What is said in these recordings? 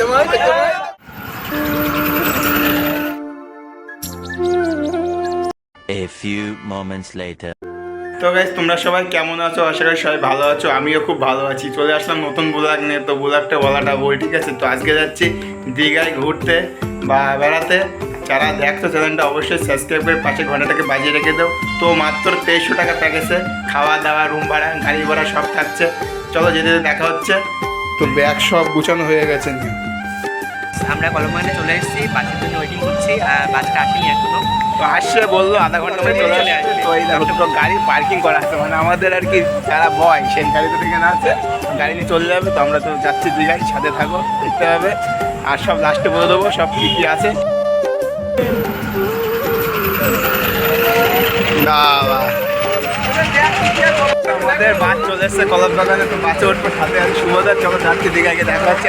A few moments later. তো guys তোমরা সবাই কেমন আছো? আশা করি সবাই ভালো আছো। আমিও খুব ভালো আছি। চলে আসলাম নতুন ব্লগ নিয়ে। তো ব্লগটা বলাটা বই ঠিক আছে? তো আজকে যাচ্ছি দীঘায় ঘুরতে বা বেড়াতে। যারা দেখছ চ্যানেলটা অবশ্যই সাবস্ক্রাইব করে পাশে ঘন্টাটাকে বাজিয়ে রেখে দাও। তো মাত্র তেইশশো টাকা প্যাকেজে খাওয়া দাওয়া রুম ভাড়া গাড়ি ভাড়া সব থাকছে। চলো যেতে যেতে দেখা হচ্ছে। তো ব্যাগ সব গুছানো হয়ে গেছে আমরা কলমবাগানে চলে এসেছি বাসের জন্য ওয়েটিং করছি আর বাসটা আসেনি এখনও। তো আসছে বলল আধা ঘণ্টা মধ্যে চলে আসবে। তো এই দুটো গাড়ি পার্কিং করা আছে। মানে আমাদের আর কি যারা বয় সেই গাড়িতে থেকে না আছে। গাড়ি নিয়ে চলে যাবে তো আমরা তো যাচ্ছি দুই গাড়ি সাথে থাকো দেখতে হবে। আর সব লাস্টে বলে দেবো সব কী কী আছে। আমাদের বাস চলে এসছে কলম বাগানে তো বাসে উঠবো সাথে। আমি শুভদার চলো যাচ্ছি দীঘাকে দেখা হচ্ছে।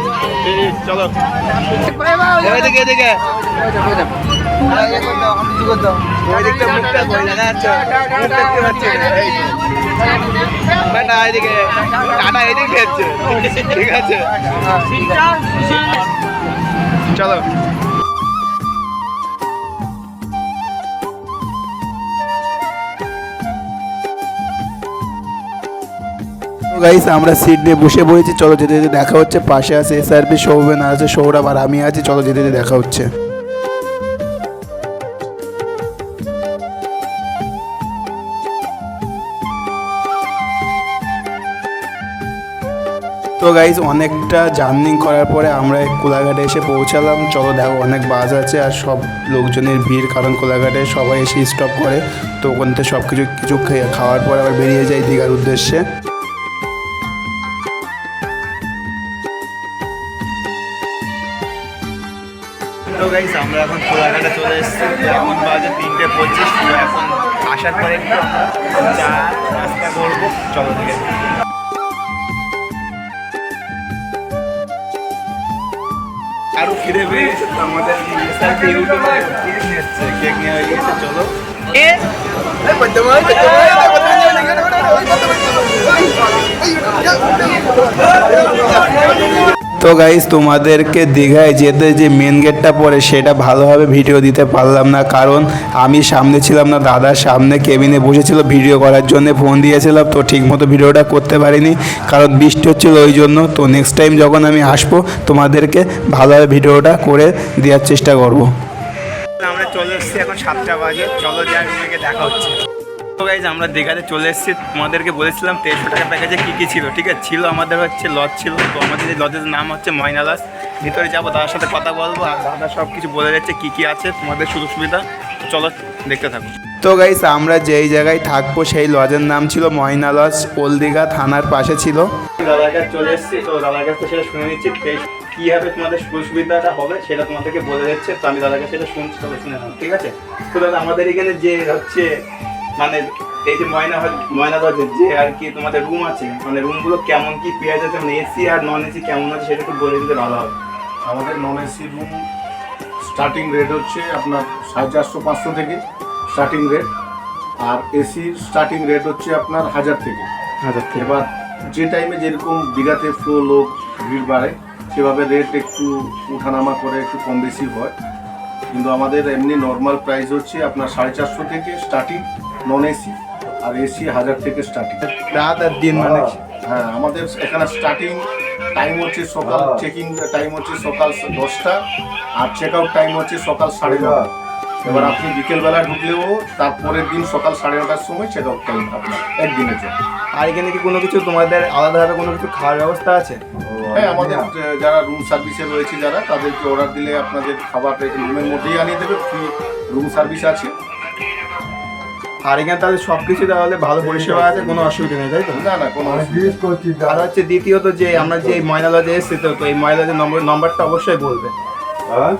চলো। এদিকে এদিকে ওই গাইস আমরা সিট নিয়ে বসে পড়েছি। চলো যেতে যেতে দেখা হচ্ছে। পাশে আছে এসআরপি সৌবেন আছে, সৌরভ আর আমি আছি। চলো যেতে যেতে দেখা হচ্ছে। তো গাইজ অনেকটা জার্নি করার পরে আমরা কোলাঘাটে এসে পৌঁছালাম। চলো দেখো, অনেক বাস আছে আর সব লোকজনের ভিড়, কারণ কোলাঘাটে সবাই এসে স্টপ করে। তো ওখান থেকে সব কিছু কিছু খাওয়ার পর আবার বেরিয়ে যায় দীঘার উদ্দেশ্যে। তো গাইস আমরা এখন কোলাঘাটে চলে এসেছি এখন বাজে তিনটে পঁচিশ তো এখন আসার পরে একটু আমরা চা নাস্তা করব চলো ঠিক আছে আরও ফিরে পেয়েছে আমাদের ইউটিউবে কেক নিচ্ছে নিয়ে হয়ে গেছে চলো তো গাইজ তোমাদেরকে দীঘায় যেতে যে মেন গেটটা পড়ে, সেটা ভালোভাবে ভিডিও দিতে পারলাম না। কারণ আমি সামনে ছিলাম না দাদার সামনে কেবিনে বসেছিল ভিডিও করার জন্য ফোন দিয়েছিলাম তো ঠিকমতো ভিডিওটা করতে পারিনি। কারণ বৃষ্টি হচ্ছিল ওই জন্য। তো নেক্সট টাইম যখন আমি আসব, তোমাদেরকে ভালোভাবে ভিডিওটা করে দেওয়ার চেষ্টা করব। আমরা চলে এসেছি এখন সাতটা বাজে। চলো যাই দেখা হচ্ছে। তো গাইজ আমরা দীঘাতে চলে এসেছি। তোমাদেরকে বলেছিলাম তেইশশো টাকা প্যাকেজে কী কী ছিল ঠিক আছে? ছিল আমাদের হচ্ছে লজ ছিল তো আমাদের এই লজের নাম হচ্ছে ময়না লজ ভিতরে যাব দাদার সাথে কথা বলব আর দাদা সব কিছু বলে যাচ্ছে কী কী আছে তোমাদের সুযোগ সুবিধা তো চলো দেখতে থাকো। তো গাইস আমরা যেই জায়গায় থাকব সেই লজের নাম ছিল ময়না লজ ওল দীঘা থানার পাশে ছিল। দাদার কাছে চলে এসেছি তো দাদার কাছে সেটা শুনে নিচ্ছি তেইশ কীভাবে তোমাদের সুযোগ সুবিধাটা হবে সেটা তোমাদেরকে বলে যাচ্ছে তো আমি দাদার কাছে সেটা শুনছি তবে শুনে ঠিক আছে? তো দাদা আমাদের এখানে যে হচ্ছে মানে এই যে ময়না হল- ময়না লজের যে আর কি তোমাদের রুম আছে মানে রুমগুলো কেমন কি পেয়ে যাচ্ছে মানে এসি আর নন এসি কেমন আছে সেটা একটু বলে দিতে ভালো হবে। আমাদের non AC room starting rate হচ্ছে আপনার সাড়ে চারশো পাঁচশো থেকে স্টার্টিং রেট আর এসির স্টার্টিং রেট হচ্ছে আপনার হাজার থেকে। হাজার থেকে। এবার যে টাইমে যেরকম দীঘাতে ফ্লো লোক ভিড় বাড়ে সেভাবে রেট একটু উঠানামা করে একটু কম বেশি হয়। কিন্তু আমাদের এমনি নর্মাল প্রাইস হচ্ছে আপনার সাড়ে চারশো থেকে স্টার্টিং নন এসি আর এসি হাজার থেকে স্টার্টিং রাত আর দিন মানে হ্যাঁ আমাদের এখানে স্টার্টিং টাইম হচ্ছে সকাল চেকিং টাইম হচ্ছে সকাল দশটা আর চেক আউট টাইম হচ্ছে সকাল সাড়ে নটা। এবার আপনি বিকেলবেলা ঢুকলেও তারপরের দিন সকাল সাড়ে নটার সময় চেক আউট টাইম আপনার একদিনের জন্য। আর এখানে কি কোনো কিছু তোমাদের আলাদাভাবে কোনো কিছু খাওয়ার ব্যবস্থা আছে? হ্যাঁ আমাদের যারা রুম সার্ভিসে রয়েছে যারা তাদেরকে অর্ডার দিলে আপনাদের খাবার রুমের মধ্যেই আনিয়ে দেবে। ফ্রি রুম সার্ভিস আছে। আর এখানে তাহলে সব কিছু তাহলে ভালো পরিষেবা আছে কোনো অসুবিধা নেই তাই তো? না না কোনো অসুবিধা আর হচ্ছে দ্বিতীয়ত যে আমরা যে ময়না লজে এসেছি তো তো এই ময়না লজের নম্বর নম্বরটা অবশ্যই বলবে। হ্যাঁ,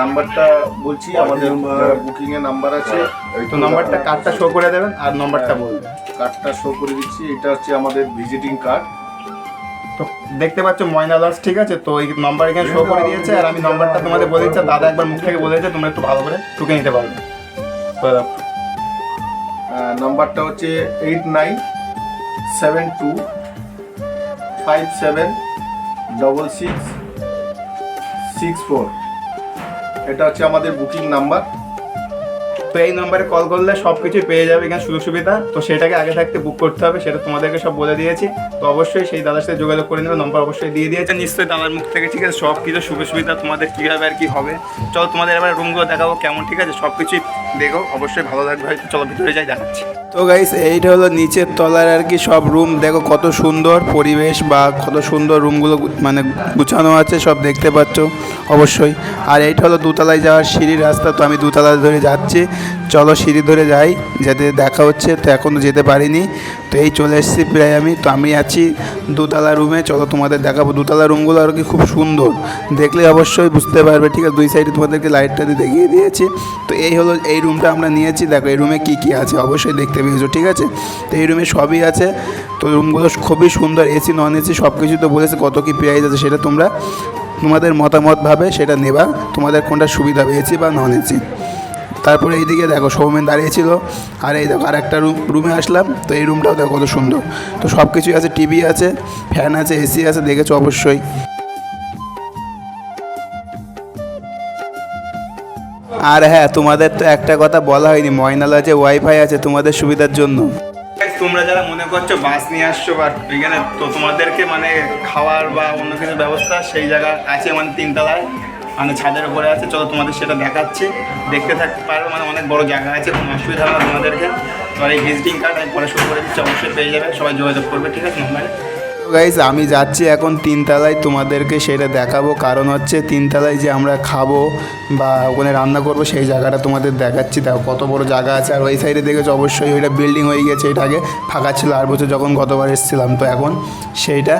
নাম্বারটা বলছি আমাদের বুকিং এর নাম্বার আছে। তো নম্বরটা কার্ডটা শো করে দেবেন আর নম্বরটা বলবেন কার্ডটা শো করে দিচ্ছি এটা হচ্ছে আমাদের ভিজিটিং কার্ড তো দেখতে পাচ্ছ ময়না লজ ঠিক আছে? তো এই নম্বর এখানে শো করে দিয়েছে আর আমি নম্বরটা তোমাদের বলে দিচ্ছি দাদা একবার মুখ থেকে বলে দিচ্ছে তোমরা একটু ভালো করে টুকে নিতে পারবে। নাম্বারটা হচ্ছে eight nine seven two five seven double six six four. এটা হচ্ছে আমাদের বুকিং নাম্বার। তো এই নম্বরে কল করলে সব কিছুই পেয়ে যাবে এখানে সুযোগ সুবিধা। তো সেটাকে আগে থাকতে বুক করতে হবে, সেটা তোমাদেরকে সব বলে দিয়েছি। তো অবশ্যই সেই দাদার সাথে যোগাযোগ করে নেবে, নম্বর অবশ্যই দিয়ে দিয়েছে। নিশ্চয়ই দাদার মুখ থেকে ঠিক আছে সব কিছু সুযোগ সুবিধা তোমাদের কীভাবে আর কি হবে। চলো তোমাদের এবার রুমগুলো দেখাবো কেমন, ঠিক আছে? সব কিছুই দেখো, অবশ্যই ভালো লাগবে। চলো ভিতরে যাই, দেখাচ্ছি। তো গাইস এইটা হলো নিচের তলার আর কি সব রুম দেখো কত সুন্দর পরিবেশ বা কত সুন্দর রুমগুলো মানে গুছানো আছে, সব দেখতে পাচ্ছ, অবশ্যই। আর এইটা হলো দুতলায় যাওয়ার সিঁড়ির রাস্তা, তো আমি দুতলা ধরে যাচ্ছি। চলো সিঁড়ি ধরে যাই, যাতে দেখা হচ্ছে। তো এখনও যেতে পারিনি। তো এই চলে এসেছি প্রায় আমি। তো আমি আছি দুতলা রুমে। চলো তোমাদের দেখাবো। দুতলা রুমগুলো আর কি খুব সুন্দর। দেখলে অবশ্যই বুঝতে পারবে, ঠিক আছে? দুই সাইডে তোমাদেরকে লাইটটা দিয়ে দেখিয়ে দিয়েছি। তো এই হলো, এই রুমটা আমরা নিয়েছি। দেখো, এই রুমে কী কী আছে? অবশ্যই দেখতে পেয়েছ, ঠিক আছে? তো এই রুমে সবই আছে। তো রুমগুলো খুবই সুন্দর। এসি নন এসি সব কিছু তো বলেছে কত কী প্রাইস আছে সেটা তোমরা তোমাদের মতামত ভাবে সেটা নেবা। তোমাদের কোনটা সুবিধা এসি বা নন এসি তারপরে এইদিকে দেখো সৌমেন দাঁড়িয়েছিল আর এই দেখো আর একটা রুম, রুমে আসলাম। তো এই রুমটাও দেখো কত সুন্দর। তো সব কিছুই আছে, টিভি আছে, ফ্যান আছে, এসি আছে, দেখেছ অবশ্যই। আর হ্যাঁ তোমাদের তো একটা কথা বলা হয়নি, ময়নাল আছে, ওয়াইফাই আছে, তোমাদের সুবিধার জন্য। তোমরা যারা মনে করছ বাস নিয়ে আসছো বা এখানে, তো তোমাদেরকে মানে খাওয়ার বা অন্য কিছু ব্যবস্থা সেই জায়গা আছে মানে তিনতলায়। মানে ছাদের উপরে আছে, চলো তোমাদের সেটা দেখাচ্ছি। দেখতে থাকতে পারো মানে অনেক বড় জায়গা আছে, কোনো অসুবিধা হবে তোমাদেরকে। তোমার এই ভিজিটিং কার্ড আমি পরে শুরু করে দিচ্ছি, অবশ্যই পেয়ে যাবে, সবাই যোগাযোগ করবে, ঠিক আছে গাইজ আমি যাচ্ছি এখন তিনতলায়, তোমাদেরকে সেটা দেখাবো। কারণ হচ্ছে তিনতলায় যে আমরা খাব বা ওখানে রান্না করব, সেই জায়গাটা তোমাদের দেখাচ্ছি। দেখো কত বড় জায়গা আছে। আর ওই সাইডে দেখেছ, অবশ্যই ওইটা বিল্ডিং হয়ে গেছে। এটা আগে ফাঁকা ছিল, আর বছর যখন গতবার এসেছিলাম। তো এখন সেইটা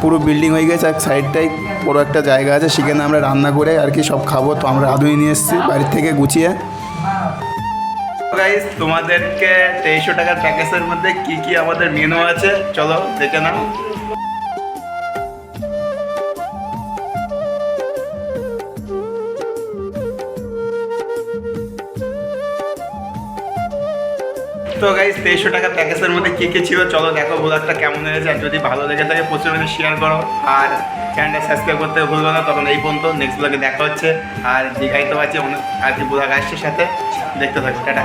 পুরো বিল্ডিং হয়ে গেছে। আর সাইডটাই পুরো একটা জায়গা আছে, সেখানে আমরা রান্না করে আর কি সব খাব। তো আমরা আদুই নিয়ে এসেছি বাড়ির থেকে গুছিয়ে। গাইস তোমাদেরকে তেইশশো টাকার প্যাকেজের মধ্যে কি কি আমাদের মেনু আছে? চলো দেখে নাও। তো গাইস তেইশশো টাকা প্যাকেজের মধ্যে কী কী ছিল? চলো দেখো ব্লগটা কেমন হয়েছে, আর যদি ভালো লেগে থাকে প্রচুর মানে শেয়ার করো, আর চ্যানেলটা সাবস্ক্রাইব করতে ভুলবো না, তখন এই পর্যন্ত নেক্সট ব্লগে দেখা হচ্ছে, আর দীঘায় তো আছে অনেক আর কি ব্লগ আসছে সাথে, দেখতে থাকো, টাটা।